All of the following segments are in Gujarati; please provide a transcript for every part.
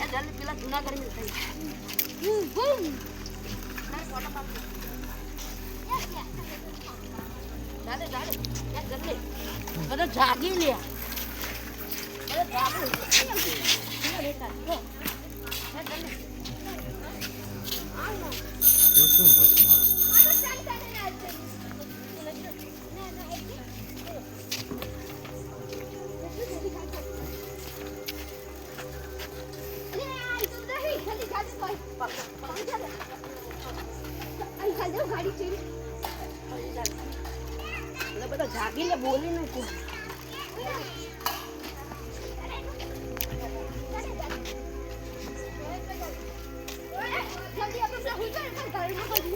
જલ્દી પેલા જુનાગઢ મિલ થઈ બૂમ બૂમ ના ફોટો પાડ ચાલે ચાલે યાર જલ્દી બધા જાગી લે બધા બાજુ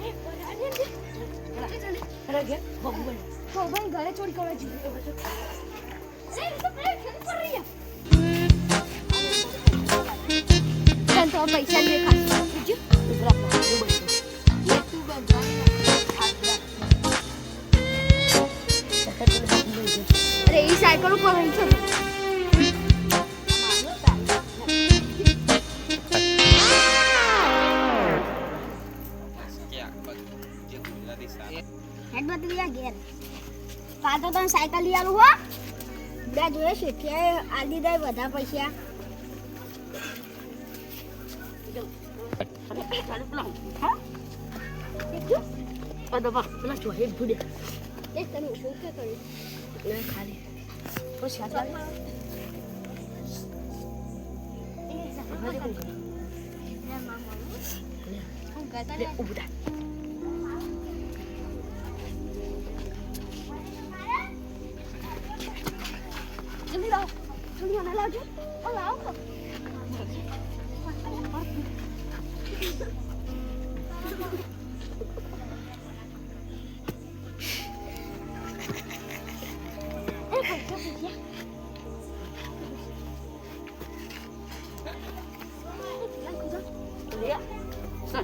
એ પરાને જલ્દી અરે ઘેર બહુ બને તો ભાઈ ઘરે ચોરી કરવા જઈએ સે તો પેલા ખેલ પર રહી ચાલ તો પૈસા એ સાયકલ ઉપર રહી છે હેડ બદલી આ ઘેર પાછો તને સાયકલ લઈ આવું હો બે જોઈએ કે આલી દે બધા પૈસા પેલા ચોહે ભૂડે એ તમે શું કે કર્યું? ખાલી. તો શાદા હું કહેતા લે ઊભા જલ્દી લાવો જલ્દી મને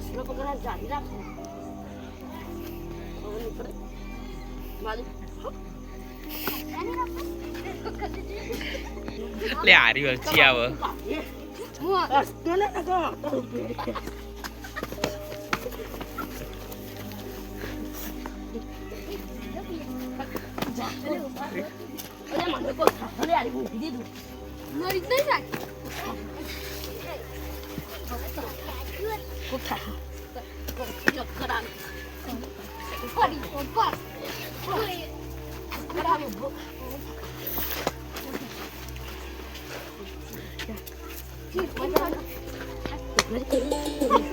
સસલો પકડા જારી રાખો. લે આરી વચ્ચે આવે. મને કોઈ ખાતરે આલી મૂકી દીધું મરી જ નહીં જાય 去快去快去快去快去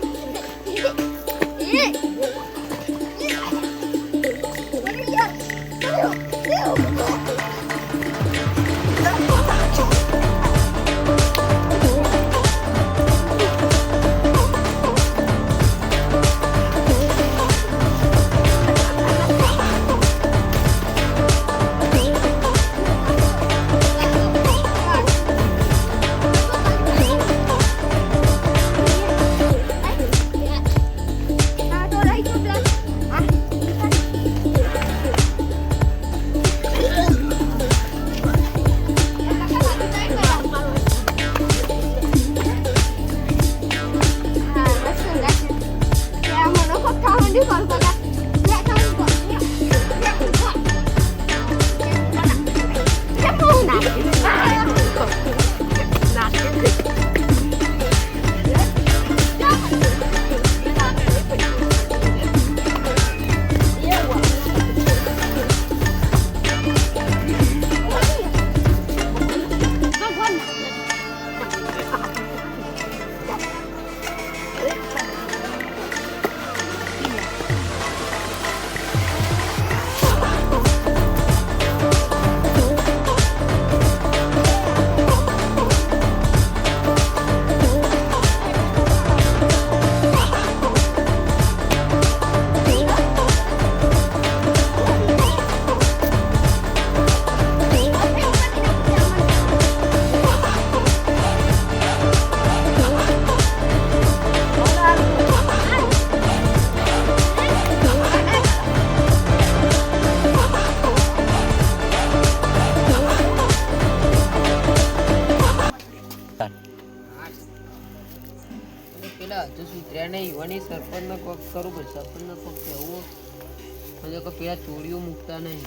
અને ચોરીઓ મૂકતા નહીં.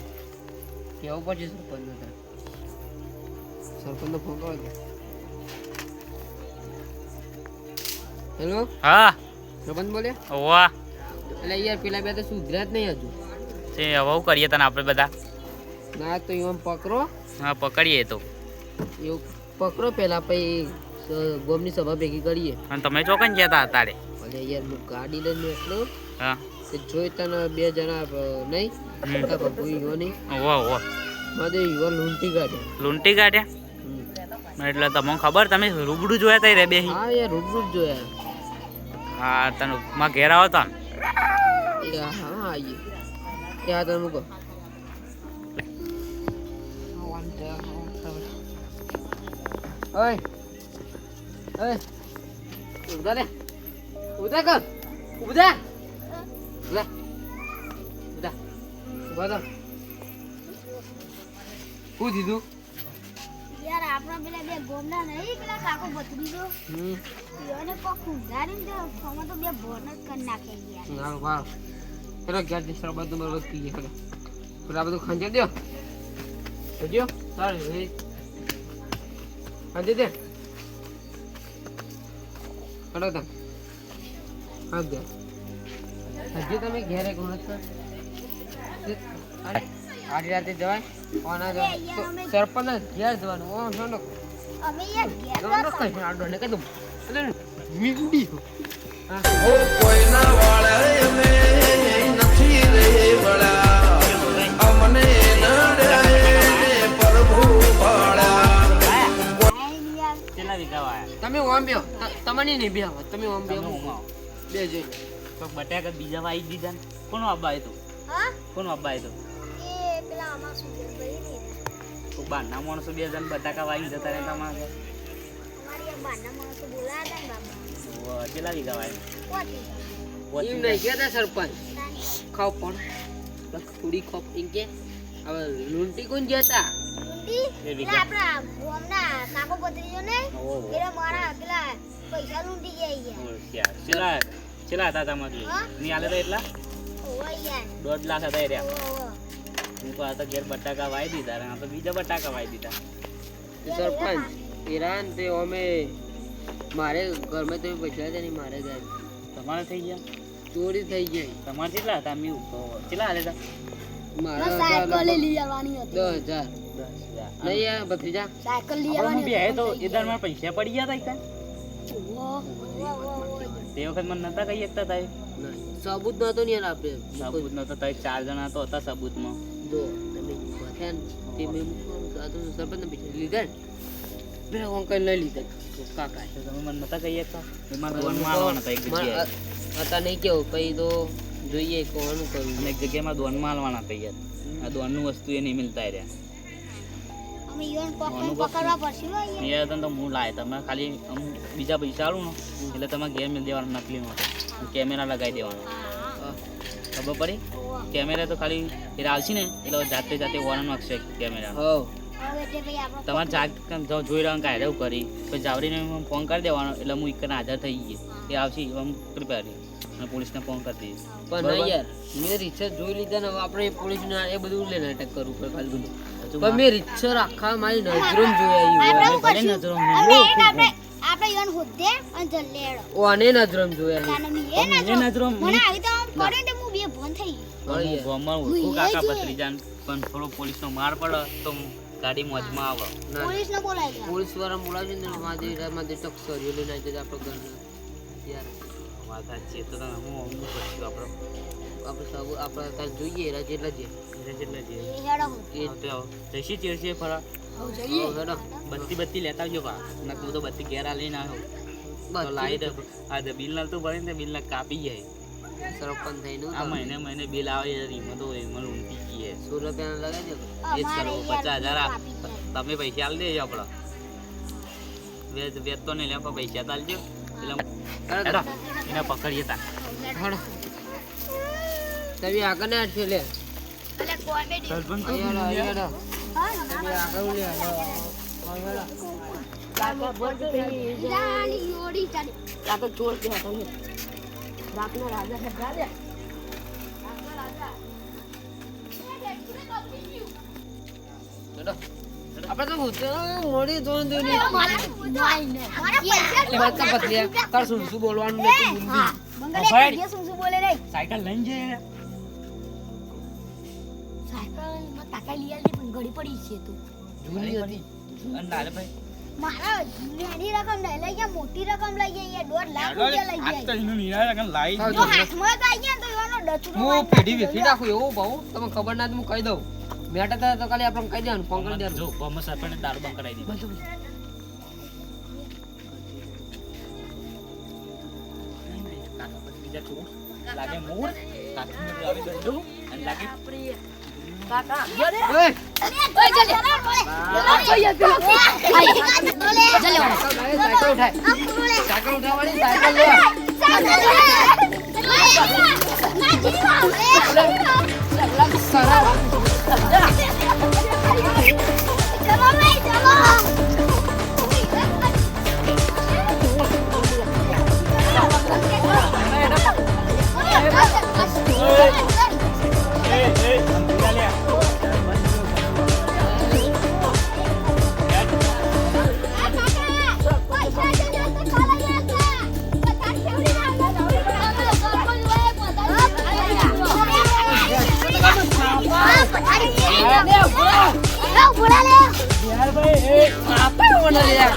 કહેવું પડશે સરપંચને તાર સરપંચને ફોન કરો હેલો હા. સરપંચ બોલ્યા? વાહ એટલે યાર પેલા બે તો સુધર્યા જ નહીં હજુ. તે હવે કરીએ તને આપણે બધા. ના તો એમ પકડો. હા પકડીએ તો. એવું પકડો પેલા પછી ગોમની સભા ભેગી કરીએ. અને તમે ચોકન ગયા હતા તારે? અને યાર હું ગાડી લઈને એટલો હા. તે જોઈ તને બે જણા નહીં. આ નહીં. વાહ વાહ મારે યુવા લૂંટી કાઢ્યા લૂંટી કાઢ્યા એટલે તમને ખબર તમે રૂબરૂ જોયા તા રે બે હા યાર રૂબરૂ જ જોયા. હા તને માં ઘેર આવો તા એ હા આવીએ. ત્યાં તને મૂકો. ઓય ઓય. ઊભા રે. ઊભા કર ઊભા લે. ઊભા ઊભા કર શું દીધું યાર આપણા પેલા બે ગોમડા નહીં પેલા કાકો ભત્રીજો હમ. એને કોક ઉધારીને તો ફોમાં તો બે ભોન જ કરી નાખે યાર. ના વાહ. પેલો ઘેર જઈ શરબતનું બરબત પીએ પેલા બધું ખાંજે દો જોજો. તારે રે ખાંજે દે. ચલો તા. હા દે. હજી તમે ઘેરે ગુણો છો? આડી રાતે જવાય? કોના જવાય? સરપંચ ઘેર જવાનું. ઓ નો નો અમે યાર ઘેર નો નો કઈ આડો ને કદું અરે મીંડી હા. આઈને યાર કેટલા વીઘા વાયા? તમે ઓમ તમને નહીં બેહો. તમે ઓમ બે જોઈ. તો બટાકા બીજા વાઈ દીધા ને. કોનો આબા આવ્યો હા? કોનો આબા આવ્યો એ પેલા આમાં શું ભાઈ ને. તો બાના માણસો બે જણ બટાકા વાઈ જતા રહે તમારે. અમારી બાના માણસો બોલાયા હતા ને બાબા કેટલા વીઘા વાયા? પોતી એમ નહીં કહેતા સરપંચ? ખાવ પણ. બસ થોડી ખોપ એમ કે. હવે લૂંટી કોણ જતા પેલા આપણા ગોમના કાકો ભત્રીજો ને. પેલા મારા પેલા પૈસા લૂંટી ગયા યાર હોશિયાર. કેટલા હતા તમારે? નહીં આલે તો એટલા? દોઢ લાખ હતા એ રહ્યા. હું તો આ તો ઘેર બટાકા વાઈ દીધા આ તો બીજા બટાકા વાઈ દીધા. સરપંચ ઈરાન તે અમે મારે ઘરમાં તો પૈસા હતા નહીં મારે ઘર. તમારે થઈ ગયા? ચોરી થઈ ગઈ. તમારે કેટલા હતા? મી કેટલા હાલે હતા? મારા સાયકલ લઈ આવવાની હતી. દસ હજાર. દસ હજાર. નહીં યાર ભત્રીજા. સાયકલ લઈ આવવાની બી તો એ દર પૈસા પડી ગયા હતા ઓહો. તે વખત મને નતા કહી શકતા થાય નહીં. સબૂત નતો ને આપણે સબૂત નતો તાય ચાર જણા તો હતા સબૂતમાં. જો તમે બથ્યા ને તે મે તો સરપંચને પૈસા લીધા ને. પેલા અંકલ લઈ લીધા. કાકા તમે મને નતા કહી શકતા? એ મારા દોનમાં આવવાના હતા એક જગ્યાએ. હતા નહીં કેવું પછી તો જોઈએ કોણ કરવું. એક જગ્યામાં દોન દોનમાં કહીએ હતા યાર. આ દોનનું વસ્તુ એ નહીં મિલતા રહ્યા. અમે ઈવન પકડ- પકડવા પડશે હો યાર. તો હું લાય. તમે ખાલી આમ બીજા પૈસા આલું ને એટલે તમારે ઘેર મિલ દેવાનું નકલી માટે. કેમેરા લગાવી દેવાનો. ખબર પડી? કેમેરા તો ખાલી એ આવશે ને એટલે જાતે જાતે ઓન નાખશે કેમેરા. તે આપણો તમારે જાગ જોઈ રહ્યો કાંઈ એવું કરી પછી જાવરીને ફોન કરી દેવાનો એટલે હું એક હાજર થઈ ગઈ એ આવશે પ્રિપેર અને પોલીસને ફોન કરી દઈએ પણ? નહીં યાર મેં રિસર્ચ જોઈ લીધા ને હવે આપણે પોલીસને એ બધું લઈને નાટક કરવું પડે ખાલી બધું પણ મેં આખા મારી નજરો જોયા ભલે? નજરો આપણે આપણે આપણે ઈવન હોદ્દે અને જલ્લેડો. ઓ આને નજરો જોયા તાને મી એ પણ નજરો. મને આવી તો પડે ને તો હું બે ભોન થઈ ગઈ. પણ હું કાકા જોઈએ. જાન પણ થોડો પોલીસનો માર પડે તો ગાડી મોજમાં આવે પોલીસ પોલીસને બોલાય. પોલીસવાળા બોલાવશે ને મારી મારી ટક સરીઓ લઈને આવી જતા આપણે ઘરના યાર વાત તો તમે હું આપણે આપણે સૌ આપણે જોઈએ એના જેટલા જે એટલે જેટલા જે એ. એ આવતે આવો. ફરા. બત્તી બત્તી લેતા આવજો પા હું તો બત્તી ઘેરા લઈને આવ્યો તો દે. આ બિલ તો ભરે ને બિલ કાપી જાય. સરપંચ થઈને આ મહિને મહિને બિલ આવે એમાં તો એમાં ઊંટી ગઈ સો રૂપિયા લગાવી દે એ જ અમારે પચાસ હજાર. તમે પૈસા આલ દેજો આપડા વેચ વેચ તો નહીં લેવા પૈસા તો એટલે એને પકડીએ તા હેડો તમે આગળ ના છે લે. ચાલી ચોર છે તમે. રાતના રાજા છે રાજા આપણે તો મોડી ધોન ધોની મારા પૈસા બતા પતલી તાર શું શું બોલવાનું ને તું? બુંદી હા. બંગલે ભાઈ. કડીએ શું શું બોલે રે? સાયકલ લઈને જઈએ. સાયકલમાં કાકા લઈ આલી પણ ઘડી પડી છે તું. જૂની હતી. અને લાલે ભાઈ. મારા નાની રકમ લઈ ગયા મોટી રકમ લઈ ગયા દોઢ લાખ રૂપિયા લઈ ગયા. એનું નિરાય લાઈ હા, જો હાથમાં જ ગયા તો એવાનો ડચરો હું પેઢી વેચી નાખું એવું ભાવ તમને ખબર ના તો હું કહી દઉં. મેટા હતા તો ખાલી આપણે કહી દેવાનું ફોન કરી દેવાનું. જો બોમ્બ સરપંચ દારૂ બંધ કરાવી દીધું. બધું. લાગે મોર કાશ્મીર આવી દંડો અને લાગે કાકા ઓય, સાયકલ ઉઠાય સાયકલ ઉઠાવવાની સાયકલ લે. પૈસા આપે મને યાર